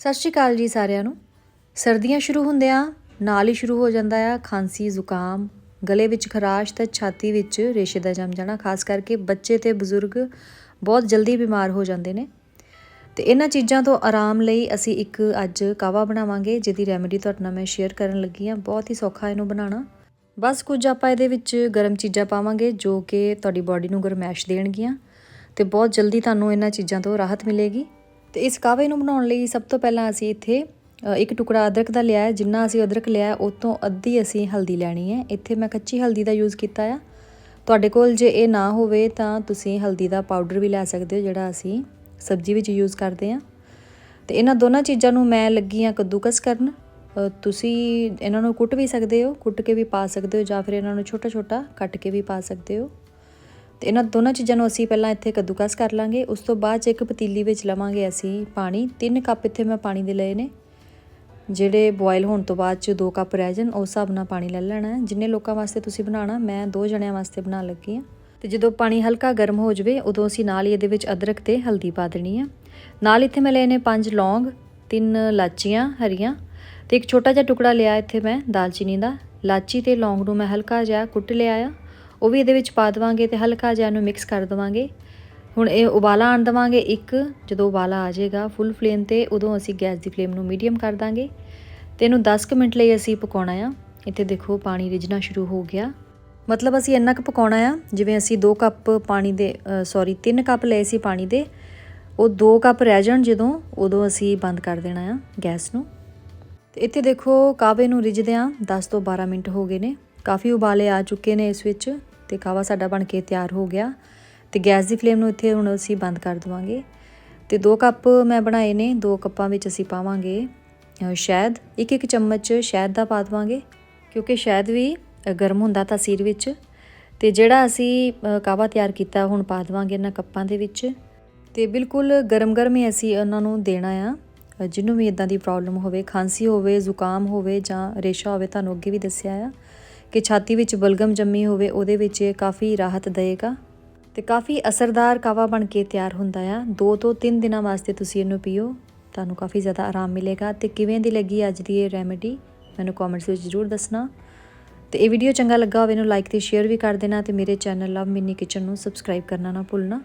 ਸਤਿ ਸ਼੍ਰੀ ਅਕਾਲ ਜੀ ਸਾਰਿਆਂ ਨੂੰ। ਸਰਦੀਆਂ ਸ਼ੁਰੂ ਹੁੰਦਿਆਂ ਨਾਲ ਹੀ ਸ਼ੁਰੂ ਹੋ ਜਾਂਦਾ ਆ ਖਾਂਸੀ, ਜ਼ੁਕਾਮ, ਗਲੇ ਵਿੱਚ ਖਰਾਸ਼ ਤੇ ਛਾਤੀ ਵਿੱਚ ਰੇਸ਼ੇ ਦਾ ਜੰਮ ਜਾਣਾ, ਖਾਸ ਕਰਕੇ ਬੱਚੇ ਤੇ ਬਜ਼ੁਰਗ ਬਹੁਤ ਜਲਦੀ ਬਿਮਾਰ ਹੋ ਜਾਂਦੇ ਨੇ। ਤੇ ਇਹਨਾਂ ਚੀਜ਼ਾਂ ਤੋਂ ਆਰਾਮ ਲਈ ਅਸੀਂ ਇੱਕ ਅੱਜ ਕਾਵਾ ਬਣਾਵਾਂਗੇ, ਜਿਹਦੀ ਰੈਮੇਡੀ ਤੁਹਾਡੇ ਨਾਲ ਮੈਂ ਸ਼ੇਅਰ ਕਰਨ ਲੱਗੀ ਆ ਬਹੁਤ ਹੀ ਸੌਖਾ ਇਹਨੂੰ ਬਣਾਉਣਾ। ਬਸ ਕੁਝ ਆਪਾਂ ਇਹਦੇ ਵਿੱਚ ਗਰਮ ਚੀਜ਼ਾਂ ਪਾਵਾਂਗੇ, ਜੋ ਕਿ ਤੁਹਾਡੀ ਬਾਡੀ ਨੂੰ ਗਰਮੈਸ਼ ਦੇਣਗੀਆਂ ਤੇ ਬਹੁਤ ਜਲਦੀ ਤੁਹਾਨੂੰ ਇਹਨਾਂ ਚੀਜ਼ਾਂ ਤੋਂ ਰਾਹਤ ਮਿਲੇਗੀ। ਤੇ ਇਸ ਕਾਵੇ ਨੂੰ ਬਣਾਉਣ ਲਈ ਸਭ ਤੋਂ ਪਹਿਲਾਂ ਅਸੀਂ ਇੱਥੇ ਇੱਕ ਟੁਕੜਾ ਅਦਰਕ ਦਾ ਲਿਆ ਹੈ, ਜਿੰਨਾ ਅਸੀਂ ਅਦਰਕ ਲਿਆ ਉਹ ਤੋਂ ਅੱਧੀ ਅਸੀਂ ਹਲਦੀ ਲੈਣੀ ਹੈ। ਇੱਥੇ ਮੈਂ ਕੱਚੀ ਹਲਦੀ ਦਾ ਯੂਜ਼ ਕੀਤਾ ਆ। ਤੁਹਾਡੇ ਕੋਲ ਜੇ ਇਹ ਨਾ ਹੋਵੇ ਤਾਂ ਤੁਸੀਂ ਹਲਦੀ ਦਾ ਪਾਊਡਰ ਵੀ ਲੈ ਸਕਦੇ ਹੋ, ਜਿਹੜਾ ਅਸੀਂ ਸਬਜ਼ੀ ਵਿੱਚ ਯੂਜ਼ ਕਰਦੇ ਹਾਂ। ਤੇ ਇਹਨਾਂ ਦੋਨਾਂ ਚੀਜ਼ਾਂ ਨੂੰ ਮੈਂ ਲੱਗੀ ਹਾਂ ਕੱਦੂਕਸ ਕਰਨ। ਤੁਸੀਂ ਇਹਨਾਂ ਨੂੰ ਕੁੱਟ ਵੀ ਸਕਦੇ ਹੋ, ਕੁੱਟ ਕੇ ਵੀ ਪਾ ਸਕਦੇ ਹੋ ਜਾਂ ਫਿਰ ਇਹਨਾਂ ਨੂੰ ਛੋਟਾ ਛੋਟਾ ਕੱਟ ਕੇ ਵੀ ਪਾ ਸਕਦੇ ਹੋ। ਤੇ ਇਹਨਾਂ ਦੋਨਾਂ ਚੀਜ਼ਾਂ ਨੂੰ ਅਸੀਂ ਪਹਿਲਾਂ ਇੱਥੇ ਕੱਦੂਕਸ ਕਰ ਲਾਂਗੇ। ਉਸ ਤੋਂ ਬਾਅਦ 'ਚ ਇੱਕ ਪਤੀਲੀ ਵਿੱਚ ਲਵਾਂਗੇ ਅਸੀਂ ਪਾਣੀ 3 ਕੱਪ ਇੱਥੇ ਮੈਂ ਪਾਣੀ ਦੇ ਲਏ ਨੇ। ਜਿਹੜੇ ਬੋਇਲ ਹੋਣ ਤੋਂ ਬਾਅਦ 'ਚ 2 ਕੱਪ ਰਹਿ ਜਾਣ, ਉਸ ਹਿਸਾਬ ਨਾਲ ਪਾਣੀ ਲੈ ਲੈਣਾ ਹੈ। ਜਿੰਨੇ ਲੋਕਾਂ ਵਾਸਤੇ ਤੁਸੀਂ ਬਣਾਉਣਾ, ਮੈਂ ਦੋ ਜਣਿਆਂ ਵਾਸਤੇ ਬਣਾਉਣ ਲੱਗੀ ਹਾਂ। ਤੇ ਜਦੋਂ ਪਾਣੀ ਹਲਕਾ ਗਰਮ ਹੋ ਜਾਵੇ, ਉਦੋਂ ਅਸੀਂ ਨਾਲ ਹੀ ਇਹਦੇ ਵਿੱਚ ਅਦਰਕ ਤੇ ਹਲਦੀ ਪਾ ਦੇਣੀ ਆ ਨਾਲ ਇੱਥੇ ਮੈਂ ਲਏ ਨੇ ਪੰਜ ਲੌਂਗ, ਤਿੰਨ ਲਾਚੀਆਂ ਹਰੀਆਂ ਤੇ ਇੱਕ ਛੋਟਾ ਜਿਹਾ ਟੁਕੜਾ ਲਿਆ ਇੱਥੇ ਮੈਂ ਦਾਲਚੀਨੀ ਦਾ। ਲਾਚੀ ਤੇ ਲੌਂਗ ਨੂੰ ਮੈਂ ਹਲਕਾ ਜਿਹਾ ਕੁੱਟ ਲਿਆ ਆ। ਉਹ ਵੀ ਇਹਦੇ ਵਿੱਚ ਪਾ ਦੇਵਾਂਗੇ ਤੇ ਹਲਕਾ ਜਿਹਾ ਇਹਨੂੰ ਮਿਕਸ ਕਰ ਦੇਵਾਂਗੇ। ਹੁਣ ਇਹ ਉਬਾਲਾ ਆਣ ਦੇਵਾਂਗੇ ਇੱਕ, ਜਦੋਂ ਉਬਾਲਾ ਆ ਜਾਏਗਾ ਫੁੱਲ ਫਲੇਮ ਤੇ, ਉਦੋਂ ਅਸੀਂ ਗੈਸ ਦੀ ਫਲੇਮ ਨੂੰ ਮੀਡੀਅਮ ਕਰ ਦਾਂਗੇ। ਤੇ ਇਹਨੂੰ 10 ਕੁ ਮਿੰਟ ਲਈ ਅਸੀਂ ਪਕਾਉਣਾ ਆ। ਇੱਥੇ ਦੇਖੋ ਪਾਣੀ ਰਿਝਣਾ ਸ਼ੁਰੂ ਹੋ ਗਿਆ। ਮਤਲਬ ਅਸੀਂ ਇੰਨਾ ਕੁ ਪਕਾਉਣਾ ਆ, ਜਿਵੇਂ ਅਸੀਂ 2 ਕੱਪ ਪਾਣੀ ਦੇ ਸੌਰੀ 3 ਕੱਪ ਲਏ ਸੀ ਪਾਣੀ ਦੇ, ਉਹ 2 ਕੱਪ ਰਹਿ ਜਾਣ ਜਦੋਂ, ਉਦੋਂ ਅਸੀਂ ਬੰਦ ਕਰ ਦੇਣਾ ਆ ਗੈਸ ਨੂੰ। ਤੇ ਇੱਥੇ ਦੇਖੋ ਕਾਵੇ ਨੂੰ ਰਿਝਦਿਆਂ 10 ਤੋਂ 12 ਮਿੰਟ ਹੋ ਗਏ ਨੇ। ਕਾਫੀ ਉਬਾਲੇ ਆ ਚੁੱਕੇ ਨੇ ਇਸ ਵਿੱਚ। ਤੇ ਕਾਵਾ ਸਾਡਾ ਬਣ ਕੇ ਤਿਆਰ ਹੋ ਗਿਆ ਤੇ ਗੈਸ ਦੀ ਫਲੇਮ ਨੂੰ ਇੱਥੇ ਹੁਣ ਅਸੀਂ ਬੰਦ ਕਰ ਦਵਾਂਗੇ। ਤੇ 2 ਕੱਪ ਮੈਂ ਬਣਾਏ ਨੇ 2 ਕੱਪਾਂ ਵਿੱਚ ਅਸੀਂ ਪਾਵਾਂਗੇ ਸ਼ਹਿਦ। ਇੱਕ ਇੱਕ ਚਮਚ ਸ਼ਹਿਦ ਦਾ ਪਾ ਦਵਾਂਗੇ ਕਿਉਂਕਿ ਸ਼ਹਿਦ ਵੀ ਗਰਮ ਹੁੰਦਾ ਤਾਸੀਰ ਵਿੱਚ। ਤੇ ਜਿਹੜਾ ਅਸੀਂ ਅ, ਕਾਵਾ ਤਿਆਰ ਕੀਤਾ ਹੁਣ ਪਾ ਦਵਾਂਗੇ ਇਹਨਾਂ ਕੱਪਾਂ ਦੇ ਵਿੱਚ। ਤੇ ਬਿਲਕੁਲ ਗਰਮ-ਗਰਮ ਹੀ ਅਸੀਂ ਉਹਨਾਂ ਨੂੰ ਦੇਣਾ ਆ। ਜਿਹਨੂੰ ਵੀ ਇਦਾਂ ਦੀ ਪ੍ਰੋਬਲਮ ਹੋਵੇ ਖਾਂਸੀ ਹੋਵੇ ਜ਼ੁਕਾਮ ਹੋਵੇ ਜਾਂ ਰੇਸ਼ਾ ਹੋਵੇ ਤੁਹਾਨੂੰ ਅੱਗੇ ਵੀ ਦੱਸਿਆ ਆ। ਕਿ ਛਾਤੀ ਵਿੱਚ ਬਲਗਮ ਜੰਮੀ ਹੋਵੇ, ਉਹਦੇ ਵਿੱਚ ਇਹ ਕਾਫੀ ਰਾਹਤ ਦੇਵੇਗਾ। ਤੇ ਕਾਫੀ ਅਸਰਦਾਰ ਕਾਵਾ ਬਣ ਕੇ ਤਿਆਰ ਹੁੰਦਾ ਆ। 2 ਤੋਂ 3 ਦਿਨਾਂ ਵਾਸਤੇ ਤੁਸੀਂ ਇਹਨੂੰ ਪੀਓ। ਤੁਹਾਨੂੰ ਕਾਫੀ ਜ਼ਿਆਦਾ ਆਰਾਮ ਮਿਲੇਗਾ। ਤੇ ਕਿਵੇਂ ਦੀ ਲੱਗੀ ਅੱਜ ਦੀ ਇਹ ਰੈਮੇਡੀ, ਮੈਨੂੰ ਕਮੈਂਟਸ ਵਿੱਚ ਜ਼ਰੂਰ ਦੱਸਣਾ। ਤੇ ਇਹ ਵੀਡੀਓ ਚੰਗਾ ਲੱਗਾ ਹੋਵੇ, ਇਹਨੂੰ ਲਾਈਕ ਤੇ ਸ਼ੇਅਰ ਵੀ ਕਰ ਦੇਣਾ। ਤੇ ਮੇਰੇ ਚੈਨਲ ਲਵ ਮਿੰਨੀ ਕਿਚਨ ਨੂੰ ਸਬਸਕ੍ਰਾਈਬ ਕਰਨਾ ਨਾ ਭੁੱਲਣਾ।